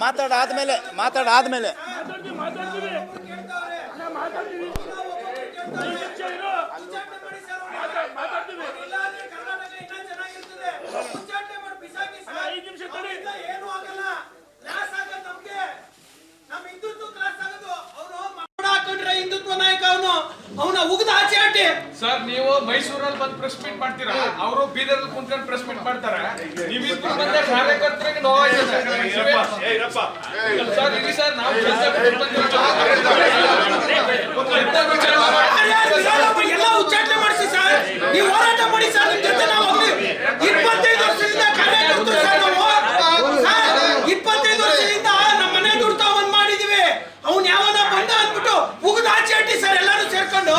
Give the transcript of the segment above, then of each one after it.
ಮಾತಾಡಾದ್ಮೇಲೆ ಮಾತಾಡಾದ್ಮೇಲೆ. ಹಿಂದುತ್ವ ನಾಯಕ ಅವನು. ಅವನ ಉಗ್ದ ಆಚೆ ಸರ್ ನೀವು ಮೈಸೂರಲ್ಲಿ ಬಂದು ಪ್ರೆಸ್ ಮೀಟ್ ಮಾಡ್ತೀರಾ ಅವರು ಬೀದರ್ ಕುಂತ್ಕೊಂಡು ಪ್ರೆಸ್ ಮೀಟ್ ಮಾಡ್ತಾರೆ ನೀವಿಬ್ರು ಬಂದ ಕಾರ್ಯಕರ್ತರಿಗೆ ನೋವಾಗಿದೆ ಸರ್ ಇರಿ ಸರ್ ನಾವು ಕೆಲಸ ಎಲ್ಲ ಉಚ್ಚಾಟನೆ ಮಾಡಿಸಿ ಸರ್ ನೀವು ಹೋರಾಟ ಮಾಡಿ ಸರ್ ನಿಮ್ ಜೊತೆ ನಾವು ಹೋಗ್ಲಿ ಇಪ್ಪತ್ತೈದು ವರ್ಷದಿಂದ ಕಾರ್ಯಕರ್ತರು ಸರ್ ನಾವು ಸರ್, ಇಪ್ಪತ್ತೈದು ವರ್ಷದಿಂದ ನಮ್ಮ ಮನೆ ದುಡ್ತಾ ಒಂದ್ ಮಾಡಿದೀವಿ ಅವ್ನ್ ಯಾವನ ಬಂದ ಅಂದ್ಬಿಟ್ಟು ಉಗ್ದ ಆಚೆ ಹಾಕಿ ಸರ್ ಎಲ್ಲಾರು ಸೇರ್ಕೊಂಡು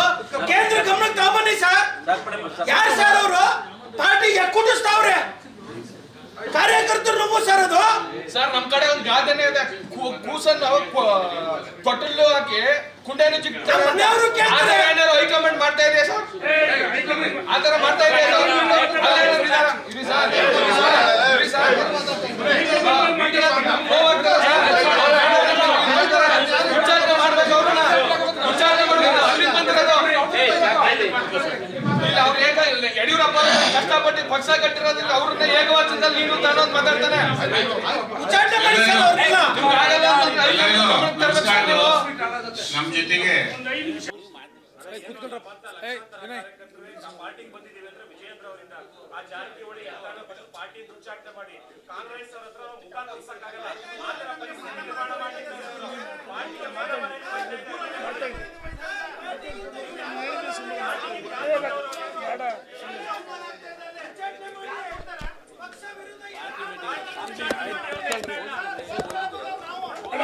ಕೇಂದ್ರ ಗಮನಕ್ಕೆ ತಗೊಂಬನ್ನಿ ಸರ್ ಯಾರು ಸರ್ ಅವರು ಪಾರ್ಟಿಗೆ ಕುಟಿಸ್ತಾವ್ರೆ ಕಾರ್ಯಕರ್ತರು ನಮ್ಮ ಸರ್ ಅದು ಸರ್ ನಮ್ ಕಡೆ ಒಂದು ಗಾದೆನೇ ಇದೆ ಕೂ- ಕೂಸನ್ನು ತೊಟ್ಟಲು ಹಾಕಿ ಕುಂಡೆನು ನಮ್ಮ ಮನೆಯವರು ಕೇಳ್ತಾರೆ. ಹೈಕಮಾಂಡ್ ಮಾಡ್ತಾ ಇದೆಯಾ ಸರ್ ಆತರ ಮಾಡ್ತಾ ಇದೆಯಾ ಸರ್ ಅಲ್ಲೇನಾದ್ರು ಇದಾರಾ? ಇರಿ ಸರ್ ಇರಿ ಸರ್ ಇರಿ ಸರ್ ನೋವಾಗ್ತದೆ ಸರ್. ವಿಚಾರಣೆ ಮಾಡ್ಬೇಕು ಅವ್ರನ್ನ ವಿಚಾರಣೆ ಮಾಡ್ಬೇಕು ಅಲ್ಲಿಂದ ಬಂದಿರೋದು ಇಲ್ಲ ಅವ್ರು ಹೇಗ ಇಲ್ಲ, ಯಡಿಯೂರಪ್ಪ ಕಷ್ಟಪಟ್ಟು ಪಕ್ಷ ಕಟ್ಟಿರೋದ್ರಿಂದ ಅವ್ರನ್ನ ಏಕವಚನದಲ್ಲಿ ನೀನು ತಾನು ಅಂತ ಮಾತಾಡ್ತಾನೆ. ನಮ್ ಜೊತೆಗೆ ಒಂದು ಐದು ನಿಮಿಷ ಪಾರ್ಟಿಗೆ ಬಂದಿದ್ದೀವಿ ಅಂದ್ರೆ ವಿಜಯೇಂದ್ರ ಅವರಿಂದ ಆ ಜಾರಕಿಹೊಳಿ ಎಲ್ಲಾನು ಪಾರ್ಟಿ ದುರ್ಚಾಟನೆ ಮಾಡಿ ಕಾಂಗ್ರೆಸ್ ಅವ್ರ ಹತ್ರ ಮುಖ ತಪ್ಪಿಸಕ್ಕಾಗಲ್ಲ ಆ ಪರಿಸ್ಥಿತಿ ನಿರ್ಮಾಣ ಪಾರ್ಟಿಗೆ ಮನೆ ಅಣ್ಣ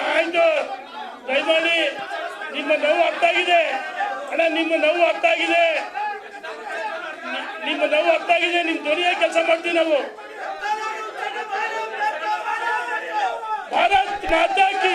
ಆಯ್ತು ದಯಮಾಡಿ ನಿಮ್ಮ ನೋವು ಅರ್ಥ ಆಗಿದೆ. ಅಣ್ಣ, ನಿಮ್ಮ ನೋವು ಅರ್ಥ ಆಗಿದೆ. ನಿಮ್ಮ ನೋವು ಅರ್ಥ ಆಗಿದೆ ನಿಮ್ ಧ್ವನಿಯ ಕೆಲಸ ಮಾಡ್ತೀವಿ ನಾವು. ಭಾರತ್ ಮಾತಾ ಕಿ.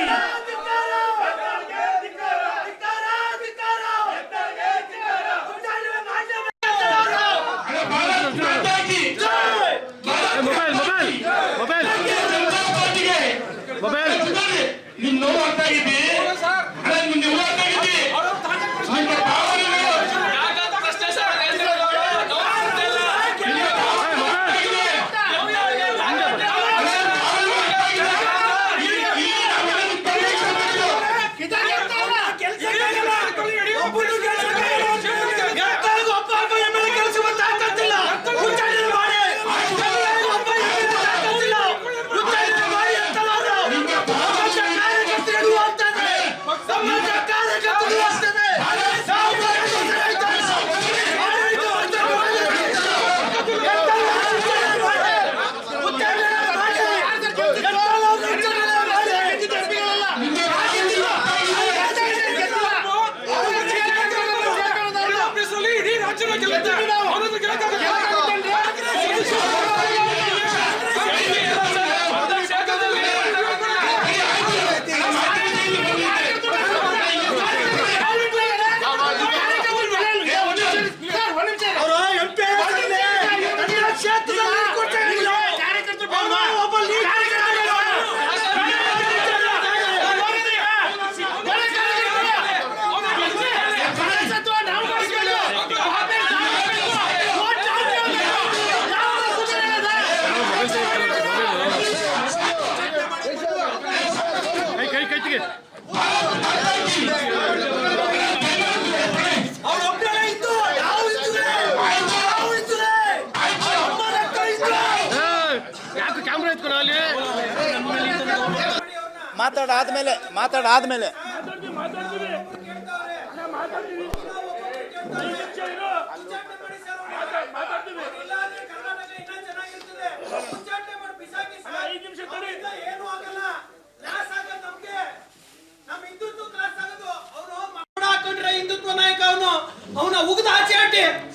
ಮಾತಾಡಾದ್ಮೇಲೆ ಮಾತಾಡಾದ್ಮೇಲೆ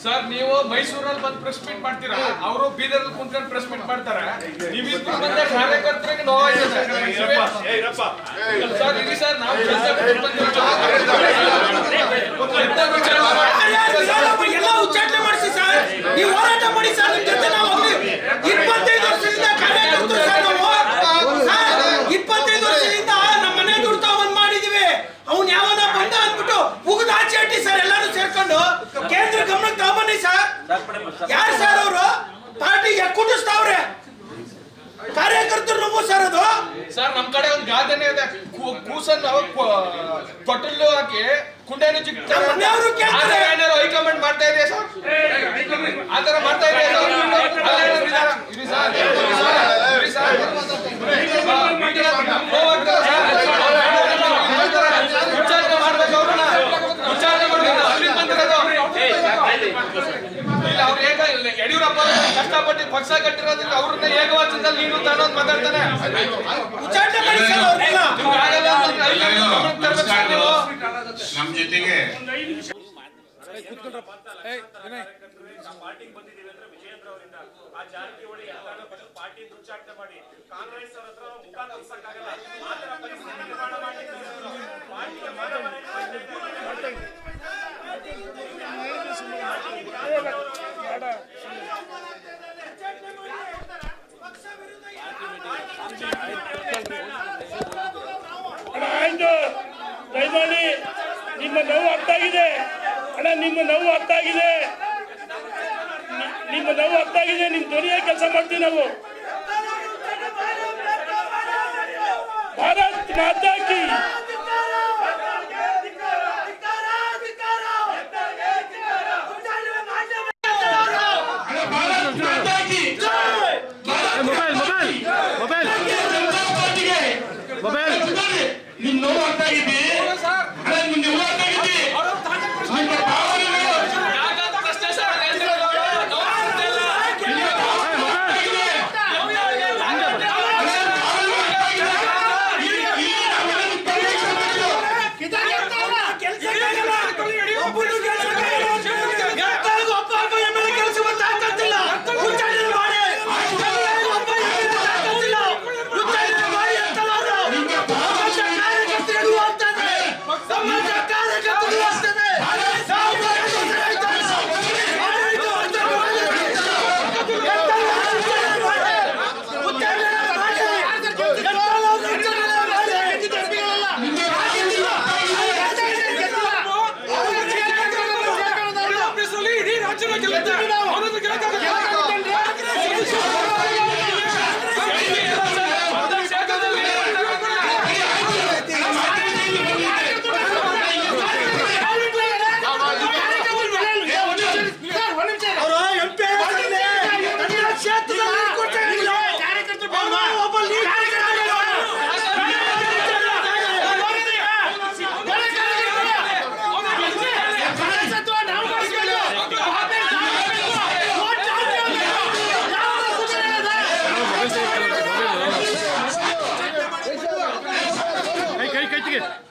ಸರ್ ನೀವು ಮೈಸೂರಲ್ಲಿ ಬಂದು ಪ್ರೆಸ್ ಮೀಟ್ ಮಾಡ್ತೀರಾ ಅವರು ಬೀದರ್ ಕುಂತ್ಕೊಂಡು ಪ್ರೆಸ್ ಮೀಟ್ ಮಾಡ್ತಾರೆ ನೀವಿಬ್ರು ಬಂದ ಕಾರ್ಯಕರ್ತರಿಗೆ ನೋವಾಗಿದೆ ಸರ್ ಇರಿ ಸರ್ ನಾವು ಕೆಲಸ ಎಲ್ಲ ಉಚ್ಚಾಟನೆ ಮಾಡಿಸಿ ಸರ್ ನೀವು ಹೋರಾಟ ಮಾಡಿ ಸರ್ ನಿಮ್ ಜೊತೆ ನಾವು ಹೋಗ್ಲಿ ಇಪ್ಪತ್ತೈದು ವರ್ಷದಿಂದ ಕಾರ್ಯಕರ್ತರು ಸರ್ ನಾವು ಸರ್, ಇಪ್ಪತ್ತೈದು ವರ್ಷ ತಗೊಂಬನ್ನಿ ಸರ್ ಯಾರು ಸರ್ ಅವರು? ಪಾರ್ಟಿ ಕುಟಿಸ್ತಾವ್ರೆ. ಕಾರ್ಯಕರ್ತರು ನುಗ್ಗು ಸರ್ ಅದು? ಸರ್ ನಮ್ ಕಡೆ ಒಂದು ಗಾದೆನೇ ಇದೆ. ಕೂ- ಕೂಸನ್ನು ತೊಟ್ಟಲು ಹಾಕಿ ಕುಂಡೆನು ಚಿಕ್ಕ ನಮ್ಮ ಮನೆಯವರು ಕೇಳ್ತಾರೆ. ಏನಾದ್ರು ಹೈಕಮೆಂಟ್ ಮಾಡ್ತಾ ಇದೆಯಾ ಸರ್? ಆತರ ಮಾಡ್ತಾ ಇದೆಯಾ ಸರ್? ಅಲ್ಲೇನಾದ್ರು ಇದಾರಾ? ಇರಿ ಸರ್, ಇರಿ ಸರ್, ಇರಿ ಸರ್. ಮೀಡಿಯಾ ಹೋಗ್ತಾರೆ ಸರ್. ವಿಚಾರಣೆ ಮಾಡ್ಬೇಕು ಅವ್ರನ್ನ ವಿಚಾರಣೆ ಮಾಡ್ಬೇಕು ಅಲ್ಲಿಂದ ಬಂದಿರೋದು ಇಲ್ಲ ಅವ್ರು ಹೇಗ ಇಲ್ಲ, ಯಡಿಯೂರಪ್ಪ ಕಷ್ಟಪಟ್ಟು ಪಕ್ಷ ಕಟ್ಟಿರೋದ್ರಿಂದ ಅವ್ರನ್ನ ಏಕವಚನದಲ್ಲಿ ನೀನು ತಾನೋದ್ ಮಾತಾಡ್ತಾನೆ. ನಮ್ ಜೊತೆಗೆ ಪಾರ್ಟಿಗೆ ಬಂದಿದ್ದೀವಿ ಅಂದ್ರೆ ವಿಜಯೇಂದ್ರ ಅವರಿಂದ. ಆ ಜಾರಕಿಹೊಳಿ ಪಾರ್ಟಿ ದುಚ್ಚಾಟನೆ ಮಾಡಿ. ಕಾಂಗ್ರೆಸ್ ಅವ್ರ ಹತ್ರ ಮುಖ ತೋರ್ಸಕ್ಕಾಗಲ್ಲ. ಪರಿಸ್ಥಿತಿ ನಿರ್ಮಾಣ. ಪಾರ್ಟಿಗೆ ಮನೆ ಅಣ್ಣ ಆಯ್ತು ದಯಮಾಡಿ ನಿಮ್ಮ ನೋವು ಅರ್ಥ ಆಗಿದೆ ಅಣ್ಣ ನಿಮ್ಮ ನೋವು ಅರ್ಥ ಆಗಿದೆ. ನಿಮ್ಮ ನೋವು ಅರ್ಥ ಆಗಿದೆ, ನಿಮ್ ಧ್ವನಿಯ ಕೆಲಸ ಮಾಡ್ತೀವಿ ನಾವು. ಭಾರತ್ ಮಾತಾ ಕಿ. ಕೈ ಕೈ ಕೈ ತೆಗೆ